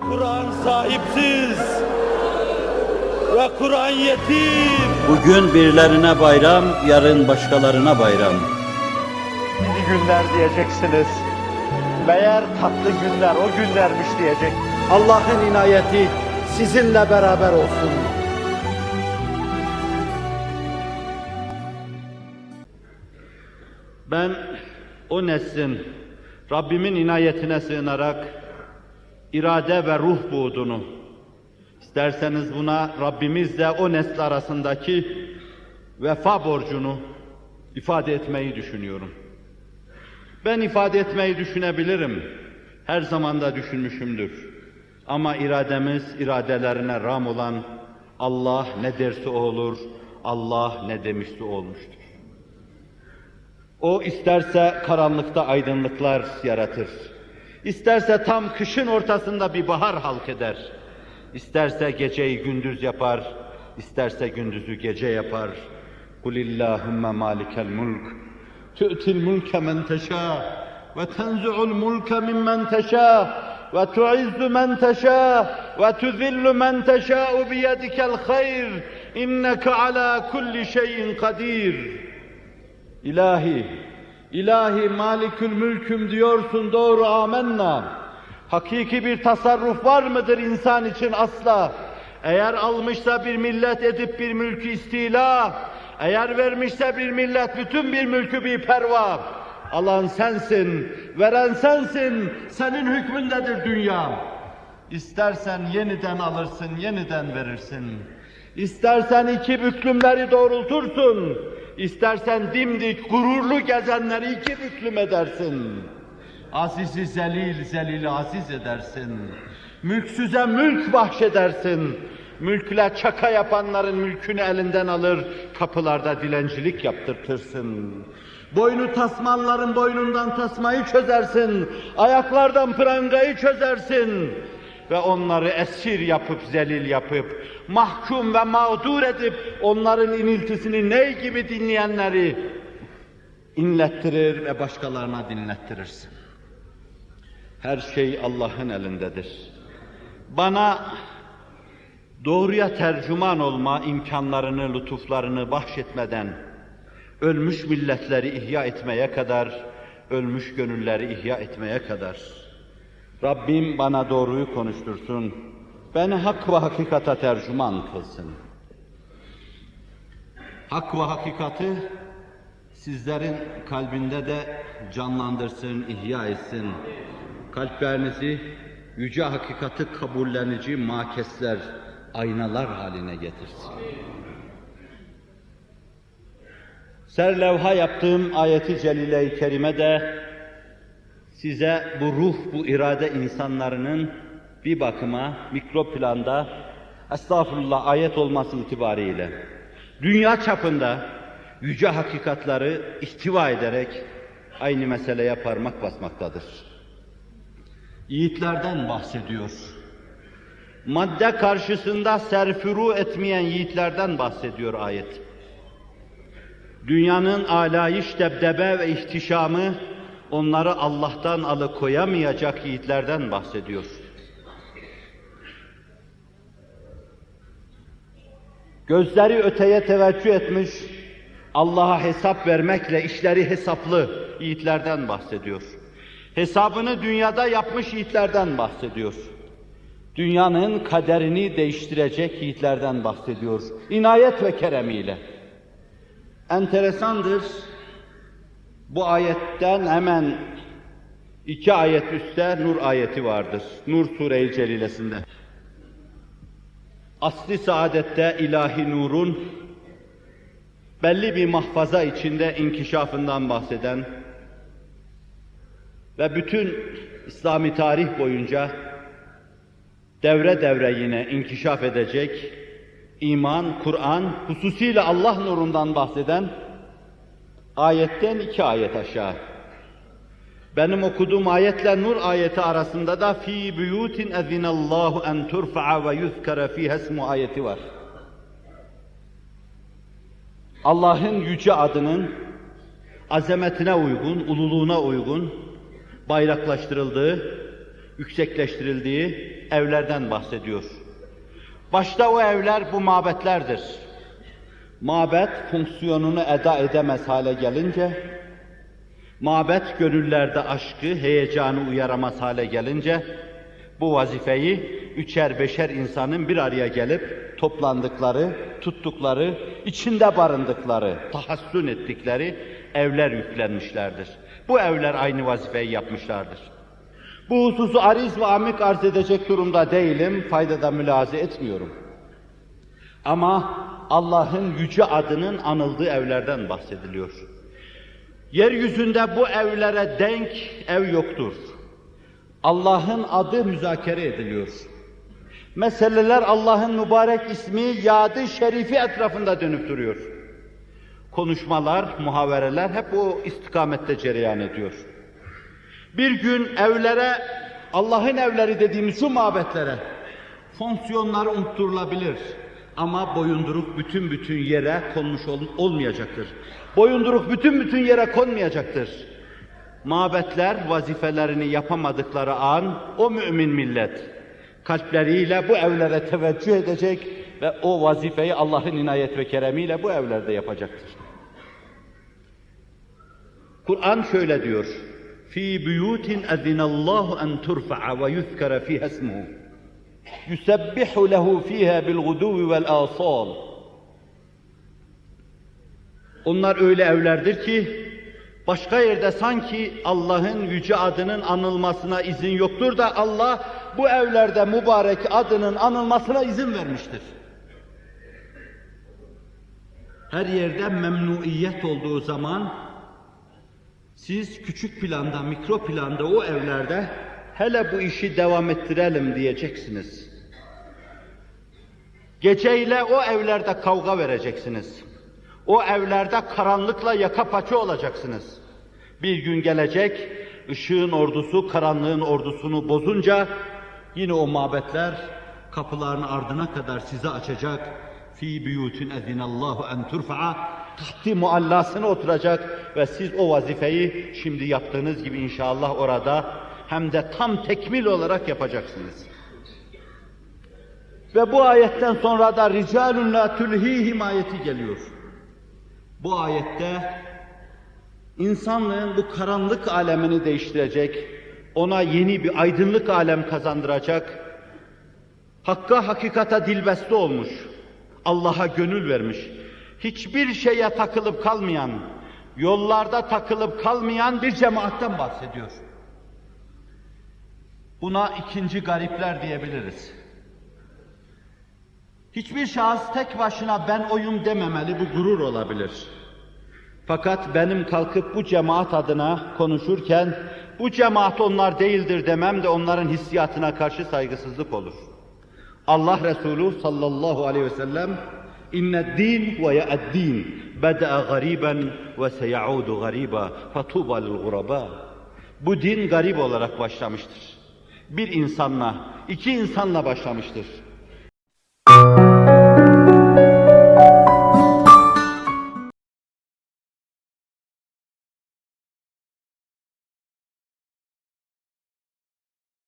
Kur'an sahipsiz ve Kur'an yetim. Bugün birilerine bayram, yarın başkalarına bayram. İyi günler diyeceksiniz. Meğer tatlı günler o günlermiş diyecek. Allah'ın inayeti sizinle beraber olsun. Ben o neslin Rabbimin inayetine sığınarak irade ve ruh buğdunu, isterseniz buna Rabbimizle o nesl arasındaki vefa borcunu ifade etmeyi düşünüyorum. Ben ifade etmeyi düşünebilirim. Her zaman da düşünmüşümdür. Ama irademiz iradelerine ram olan Allah ne derse o olur, Allah ne demişse olmuştur. O isterse karanlıkta aydınlıklar yaratır. İsterse tam kışın ortasında bir bahar halk eder. İsterse geceyi gündüz yapar, isterse gündüzü gece yapar. Mulk. Tü'til mulke men teşâ ve tenzu'ul mulke mimmen teşâ ve tu'izzu men teşâ ve tuzillu men teşâ'u biyedikel hayr. İnneke ala kulli şeyin kadir. İlahi, ilahi malikül mülküm diyorsun doğru amenna. Hakiki bir tasarruf var mıdır insan için asla? Eğer almışsa bir millet edip bir mülkü istila, eğer vermişse bir millet bütün bir mülkü bir perva. Alan sensin, veren sensin, senin hükmündedir dünya. İstersen yeniden alırsın, yeniden verirsin. İstersen iki büklümleri doğrultursun. İstersen dimdik gururlu gezenleri iki büklüm edersin. Azizi zelil, zelili aziz edersin. Mülksüze mülk bahşedersin. Mülkle çaka yapanların mülkünü elinden alır, kapılarda dilencilik yaptırtırsın. Boynu tasmanların boynundan tasmayı çözersin, ayaklardan prangayı çözersin ve onları esir yapıp, zelil yapıp, mahkum ve mağdur edip, onların iniltisini ney gibi dinleyenleri inlettirir ve başkalarına dinlettirirsin. Her şey Allah'ın elindedir. Bana doğruya tercüman olma imkanlarını, lütuflarını bahşetmeden, ölmüş milletleri ihya etmeye kadar, ölmüş gönülleri ihya etmeye kadar, Rabbim bana doğruyu konuştursun. Beni hak ve hakikata tercüman kılsın. Hak ve hakikati sizlerin kalbinde de canlandırsın, ihya etsin. Kalplerinizi yüce hakikati kabullenici makesler, aynalar haline getirsin. Serlevha yaptığım ayeti celile-i kerime de size bu ruh, bu irade insanlarının bir bakıma mikro planda estağfurullah ayet olması itibariyle dünya çapında yüce hakikatları ihtiva ederek aynı meseleye parmak basmaktadır. Yiğitlerden bahsediyor. Madde karşısında serfuru etmeyen yiğitlerden bahsediyor ayet. Dünyanın alayış, debdebe ve ihtişamı onları Allah'tan alıkoyamayacak yiğitlerden bahsediyor. Gözleri öteye teveccüh etmiş, Allah'a hesap vermekle işleri hesaplı yiğitlerden bahsediyor. Hesabını dünyada yapmış yiğitlerden bahsediyor. Dünyanın kaderini değiştirecek yiğitlerden bahsediyor. İnayet ve keremiyle. Enteresandır, bu ayetten hemen iki ayet üstte Nur ayeti vardır. Nur Sure-i Celilesinde. Asli saadette ilahi nurun belli bir mahfaza içinde inkişafından bahseden ve bütün İslami tarih boyunca devre devre yine inkişaf edecek iman, Kur'an, hususiyle Allah nurundan bahseden ayetten iki ayet aşağı. Benim okuduğum ayetle Nur ayeti arasında da fi buyutin ezinallahu en turfa'a ve yuzkara fiha ismu ayeti var. Allah'ın yüce adının azametine uygun, ululuğuna uygun bayraklaştırıldığı yüksekleştirildiği evlerden bahsediyor. Başta o evler bu mabetlerdir. Mabet fonksiyonunu eda edemez hale gelince, mabet gönüllerde aşkı, heyecanı uyaramaz hale gelince, bu vazifeyi üçer beşer insanın bir araya gelip toplandıkları, tuttukları, içinde barındıkları, tahassün ettikleri evler yüklenmişlerdir. Bu evler aynı vazifeyi yapmışlardır. Bu hususu ariz ve amik arz edecek durumda değilim, faydada mülaze etmiyorum. Ama Allah'ın yüce adının anıldığı evlerden bahsediliyor. Yeryüzünde bu evlere denk ev yoktur. Allah'ın adı müzakere ediliyor. Meseleler Allah'ın mübarek ismi, yadı şerifi etrafında dönüp duruyor. Konuşmalar, muhavereler hep o istikamette cereyan ediyor. Bir gün evlere, Allah'ın evleri dediğimiz şu mabetlere fonksiyonları unutturulabilir. Ama boyunduruk bütün bütün yere konmuş ol, olmayacaktır. Boyunduruk bütün bütün yere konmayacaktır. Mabetler vazifelerini yapamadıkları an o mümin millet kalpleriyle bu evlere teveccüh edecek ve o vazifeyi Allah'ın inayet ve keremiyle bu evlerde yapacaktır. Kur'an şöyle diyor. Fi buyutin ezinallahu en turfa'a ve yuzkara fiha ismuhu. Yusebbihu lehu fiha bil guduvi vel asal. Onlar öyle evlerdir ki başka yerde sanki Allah'ın yüce adının anılmasına izin yoktur da Allah bu evlerde mübarek adının anılmasına izin vermiştir. Her yerde memnuiyet olduğu zaman siz küçük planda, mikro planda o evlerde hele bu işi devam ettirelim diyeceksiniz. Geceyle o evlerde kavga vereceksiniz. O evlerde karanlıkla yaka paça olacaksınız. Bir gün gelecek, ışığın ordusu karanlığın ordusunu bozunca yine o mabetler kapılarını ardına kadar size açacak. Fi buyutin ezinallahu en turfa'a tahti muallasına oturacak ve siz o vazifeyi şimdi yaptığınız gibi inşallah orada hem de tam tekmil olarak yapacaksınız. Ve bu ayetten sonra da ricalun la tulhihim ayeti geliyor. Bu ayette insanlığın bu karanlık alemini değiştirecek, ona yeni bir aydınlık alem kazandıracak, hakka hakikata dilbeste olmuş, Allah'a gönül vermiş, hiçbir şeye takılıp kalmayan, yollarda takılıp kalmayan bir cemaatten bahsediyor. Buna ikinci garipler diyebiliriz. Hiçbir şahıs tek başına ben oyum dememeli, bu gurur olabilir. Fakat benim kalkıp bu cemaat adına konuşurken, bu cemaat onlar değildir demem de onların hissiyatına karşı saygısızlık olur. Allah Resulü sallallahu aleyhi ve sellem, İnne din ve ya'd-din beda'a gariben ve seyaudu gariba fatuba lil. Bu din garip olarak başlamıştır. Bir insanla, iki insanla başlamıştır.